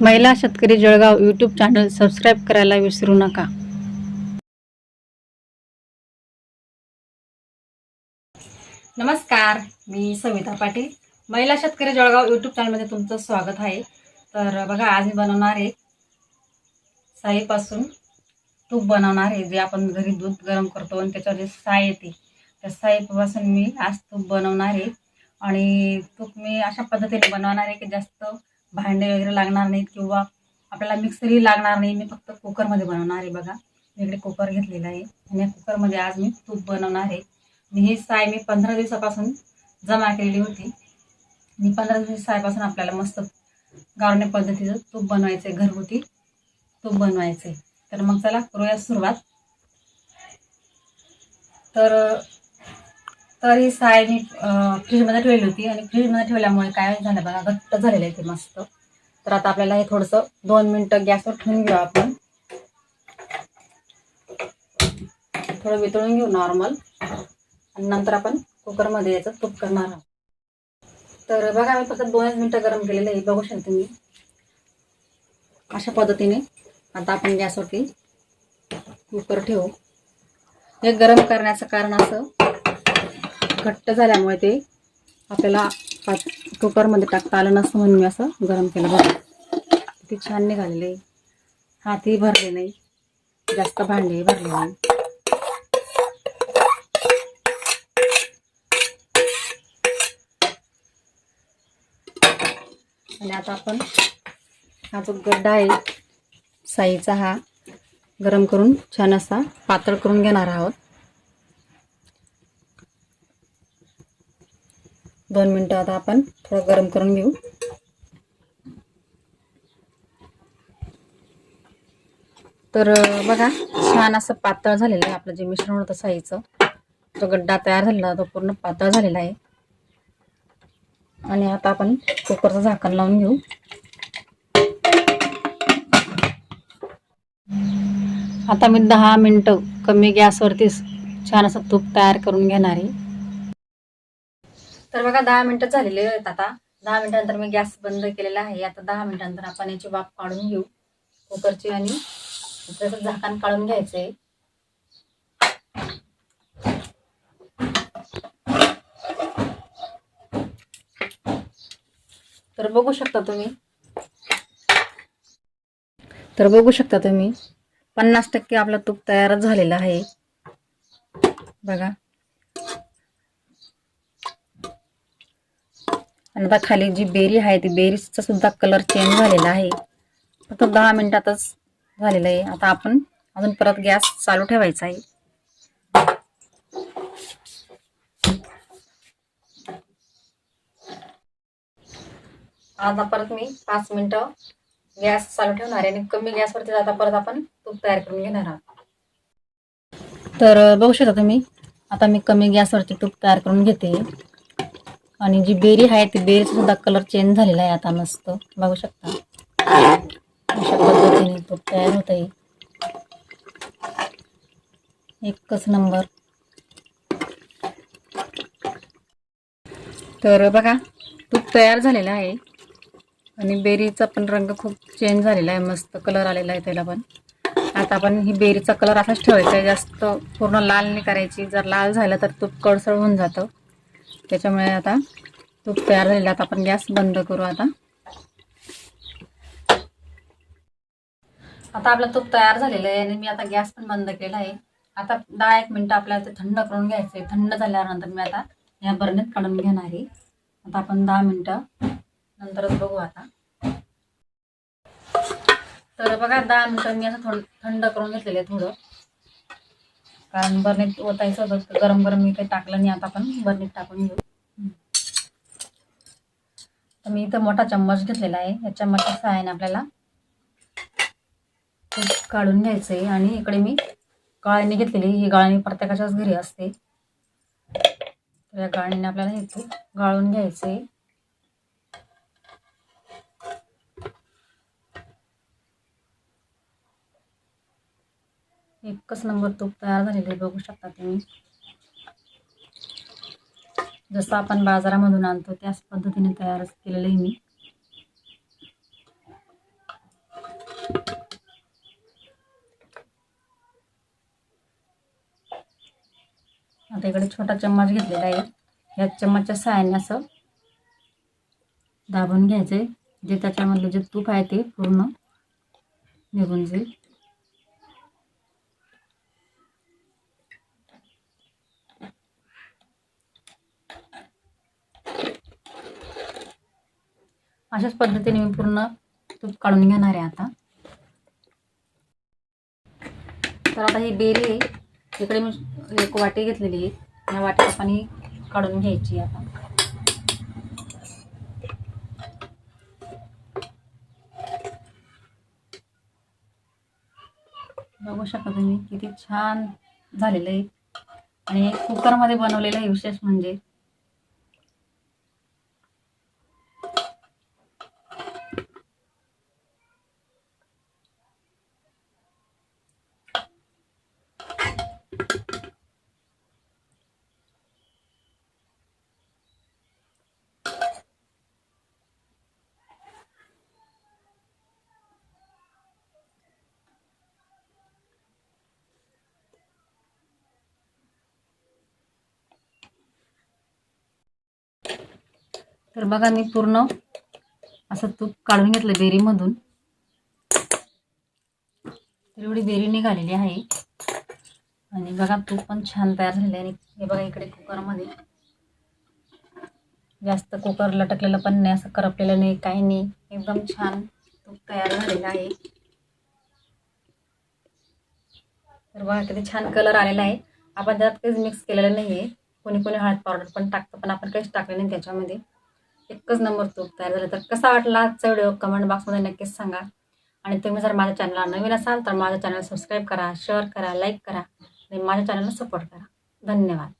महिला शेतकरी Jalgaon YouTube channel subscribe करायला विसरू नका. नमस्कार मी सविता पाटील. महिला शेतकरी जळगाव यूट्यूब चॅनलमध्ये तुमचं स्वागत आहे. तर बघा आज मी बनवणार आहे साईपासून तूप बनवणार आहे जे आपण घरी दूध गरम करतो आणि त्याच्यावर जे साय येते त्या साईपासून मी आज तूप बनवणार आहे. आणि तूप मी अशा पद्धतीने बनवणार आहे की जास्त भांडे वगैरे लागणार नाहीत किंवा आपल्याला मिक्सरही लागणार नाही. मी फक्त कुकरमध्ये बनवणार आहे बघा. मी इकडे कुकर घेतलेला आहे आणि या कुकरमध्ये आज मी तूप बनवणार आहे. आणि ही साय मी पंधरा दिवसापासून जमा केलेली होती. आणि पंधरा दिवस सायपासून आपल्याला मस्त गावण्या पद्धतीचं तूप बनवायचं आहे घरगुती तूप बनवायचं आहे तर मग चला करूया सुरुवात. तर तर ही साय मी फ्रीजमध्ये ठेवली होती आणि फ्रीजमध्ये ठेवल्यामुळे काय झालं बघा घट्ट झालेलं आहे ते मस्त. तर आता आपल्याला हे थोडंसं दोन मिनटं गॅसवर ठेवून घेऊ आपण. थोडं वितळून घेऊ नॉर्मल. आणि नंतर आपण कुकरमध्ये याचं तूप करणार आहोत. तर बघा मी फक्त दोनच मिनटं गरम केलेलं आहे बघू शकता तुम्ही. अशा पद्धतीने आता आपण गॅसवरती कुकर ठेवू. हे गरम करण्याचं कारण असं घट्ट झाल्यामुळे ते आपल्याला पाच कुकरमध्ये टाकता आलं नसतं म्हणून मी असं गरम केलं. बघा किती छान निघालेले. हातही भरले नाही. जास्त भांडेही भरले नाही. आणि आता आपण हा जो गड्डा आहे साईचा हा गरम करून छान असा पातळ करून घेणार आहोत. दोन मिनटं आता आपण थोडं गरम करून घेऊ. तर बघा छान असं पातळ झालेलं आहे आपलं जे मिश्रण होतं साईचं. तो गड्डा तयार झालेला तो पूर्ण पातळ झालेला आहे. आणि आता आपण कुकरचं झाकण लावून घेऊ. आता मी दहा मिनटं कमी गॅसवरती छान असं तूप तयार करून घेणार आहे. तर बघा दहा मिनटं झालेले आहेत आता. दहा मिनिटानंतर मी गॅस बंद केलेला आहे. आता दहा मिनिटानंतर आपण याची वाफ काढून घेऊ. कुकरची आणि त्याचं झाकण काढून घ्यायचं आहे तर बघू शकता तुम्ही. तर बघू शकता तुम्ही. पन्नास टक्के आपलं तूप तयारच झालेला आहे. बघा. आणि आता खाली जी बेरी आहे ती बेरीचा सुद्धा कलर चेंज झालेला आहे. फक्त दहा मिनिटातच झालेलं आहे. आता आपण अजून परत गॅस चालू ठेवायचा आहे. आता परत मी पाच मिनिटं गॅस चालू ठेवणार आहे आणि कमी गॅसवरती आता परत आपण तूप तयार करून घेणार आहोत. तर बघू शकता तुम्ही आता मी कमी गॅसवरती तूप तयार करून घेते. आणि जी बेरी आहे ती बेरीचा सुद्धा कलर चेंज झालेला आहे आता मस्त. बघू शकता. अशा पद्धतीने तूप तयार होत आहे एकच नंबर. तर बघा तूप तयार झालेला आहे. आणि बेरीचा पण रंग खूप चेंज झालेला आहे. मस्त कलर आलेला आहे त्याला पण. आता आपण ही बेरीचा कलर असाच ठेवायचा आहे. जास्त पूर्ण लाल नाही करायची. जर लाल झालं तर तूप कडसळ होऊन जातं. त्याच्यामुळे आता तूप तयार झालेलं आता आपण गॅस बंद करू आता. आता आपलं तूप तयार झालेलं आहे आणि मी आता गॅस पण बंद केला आहे. आता दहा एक मिनटं आपल्याला ते थंड करून घ्यायचं आहे. थंड झाल्यानंतर मी आता या बरणीत काढून घेणार आहे. आता आपण दहा मिनटं नंतरच बघू आता. तर बघा दहा मिनटं मी असं थोडं थंड करून घेतलेलं आहे थोडं. कारण बरणीत ओतायचं होतं गरम गरम मी काही टाकलं नाही आता आपण बरणीत टाकून घेऊ. तर मी इथं मोठा चम्मच घेतलेला आहे. या चम्मचच्या सहाय्याने आपल्याला तूप काढून घ्यायचं आहे आणि इकडे मी गाळणी घेतलेली ही गाळणी प्रत्येकाच्याच घरी असते. तर या गाळणीने आपल्याला हे तूप गाळून घ्यायचं आहे एकच नंबर तूप तयार झालेलं आहे बघू शकता तुम्ही. जसं आपण बाजारामधून आणतो त्याच पद्धतीने तयार केलेलं आहे मी. आता इकडे छोटा चम्मच घेतलेला आहे. या चम्मचच्या सहाय्याने असं दाबून घ्यायचं जे त्याच्यामधलं जे तूप आहे ते पूर्ण निघून जाईल. अशाच पद्धतीने मी पूर्ण तूप काढून घेणार आहे आता. तर आता ही बेरी आहे. इकडे मी एक वाटी घेतलेली आहे. या वाटीला पाणी काढून घ्यायची आता. बघू शकता तुम्ही किती छान झालेलं आहे. आणि कुकरमध्ये बनवलेलं आहे विशेष म्हणजे तर बघा मी पूर्ण असं तूप काढून घेतलं बेरीमधून. तर एवढी बेरी निघालेली आहे. आणि बघा तूप पण छान तयार झालेलं आहे. आणि हे बघा इकडे कुकरमध्ये. जास्त कुकर लटकलेलं पण नाही असं करपलेलं नाही काही नाही. एकदम छान तूप तयार झालेलं आहे. तर बघा किती छान कलर आलेला आहे. आपण त्यात काहीच मिक्स केलेलं नाही आहे कोणी कोणी हळद पावडर पण टाकतं पण आपण काहीच टाकलं नाही त्याच्यामध्ये. एकच नंबर तूप तयार झालं. तर कसा वाटला आजचा व्हिडिओ कमेंट बॉक्समध्ये नक्कीच सांगा. आणि तुम्ही जर माझ्या चॅनलला नवीन असाल तर माझ्या चॅनल सबस्क्राईब करा शेअर करा लाईक करा आणि माझ्या चॅनलला सपोर्ट करा. धन्यवाद.